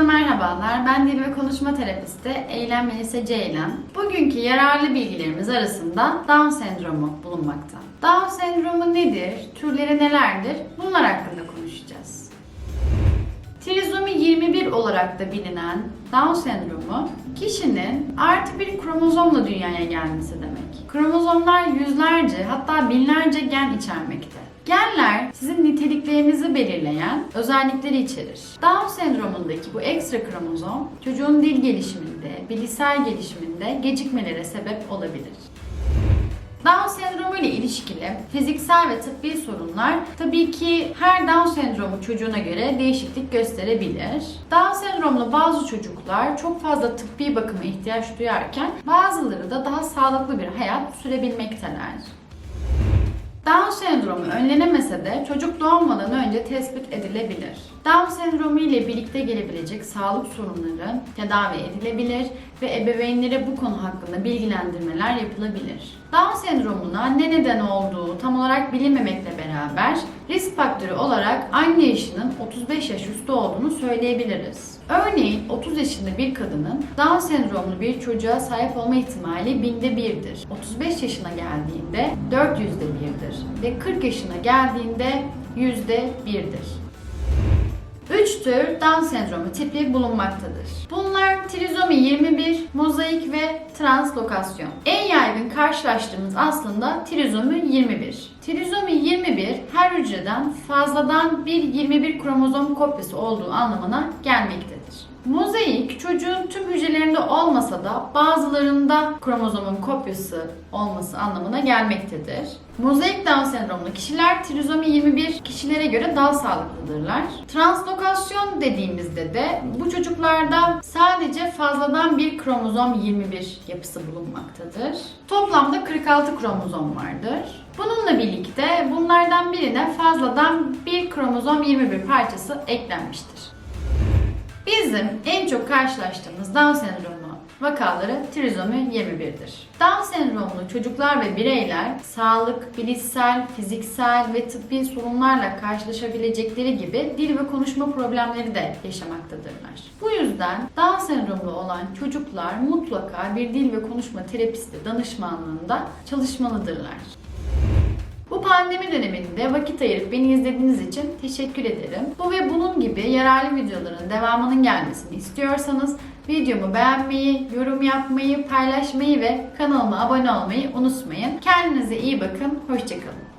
Herkese merhabalar. Ben dil ve konuşma terapisti Eylem Melisa Ceylan. Bugünkü yararlı bilgilerimiz arasında Down sendromu bulunmakta. Down sendromu nedir? Türleri nelerdir? Bunlar hakkında konuşacağız. Trizomi 21 olarak da bilinen Down sendromu kişinin artı bir kromozomla dünyaya gelmesi demek. Kromozomlar yüzlerce hatta binlerce gen içermekte. Genler sizin niteliklerinizi belirleyen özellikleri içerir. Down sendromundaki bu ekstra kromozom çocuğun dil gelişiminde, bilişsel gelişiminde gecikmelere sebep olabilir. Down sendromu ile ilişkili fiziksel ve tıbbi sorunlar tabii ki her Down sendromu çocuğuna göre değişiklik gösterebilir. Down sendromlu bazı çocuklar çok fazla tıbbi bakıma ihtiyaç duyarken bazıları da daha sağlıklı bir hayat sürebilmekteler. Down sendromu önlenemese de çocuk doğmadan önce tespit edilebilir. Down sendromu ile birlikte gelebilecek sağlık sorunları tedavi edilebilir ve ebeveynlere bu konu hakkında bilgilendirmeler yapılabilir. Down sendromuna ne neden olduğu tam olarak bilinmemekle beraber risk faktörü olarak anne yaşının 35 yaş üstü olduğunu söyleyebiliriz. Örneğin 30 yaşında bir kadının Down sendromlu bir çocuğa sahip olma ihtimali binde birdir. 35 yaşına geldiğinde 400'de birdir ve 40 yaşına geldiğinde yüzde birdir. 3 tür Down sendromu tipi bulunmaktadır. Bunlar trizomi 21, mozaik ve translokasyon. En yaygın karşılaştığımız aslında trizomi 21. Trizomi 21 her hücreden fazladan bir 21 kromozom kopyası olduğu anlamına gelmektedir. Mozaik çocuğun tüm hücrelerinde olmasa da bazılarında kromozomun kopyası olması anlamına gelmektedir. Mozaik Down sendromlu kişiler trizomi 21 kişilere göre daha sağlıklıdırlar. Translokasyon dediğimizde de bu çocuklarda sadece fazladan bir kromozom 21 yapısı bulunmaktadır. Toplamda 46 kromozom vardır. Bununla birlikte bunlardan birine fazladan bir kromozom 21 parçası eklenmiştir. Bizim en çok karşılaştığımız Down sendromu vakaları trizomi 21'dir. Down sendromlu çocuklar ve bireyler sağlık, bilişsel, fiziksel ve tıbbi sorunlarla karşılaşabilecekleri gibi dil ve konuşma problemleri de yaşamaktadırlar. Bu yüzden Down sendromlu olan çocuklar mutlaka bir dil ve konuşma terapisti danışmanlığında çalışmalıdırlar. Bu pandemi döneminde vakit ayırıp beni izlediğiniz için teşekkür ederim. Bu ve bunun gibi yararlı videoların devamının gelmesini istiyorsanız videomu beğenmeyi, yorum yapmayı, paylaşmayı ve kanalıma abone olmayı unutmayın. Kendinize iyi bakın, hoşçakalın.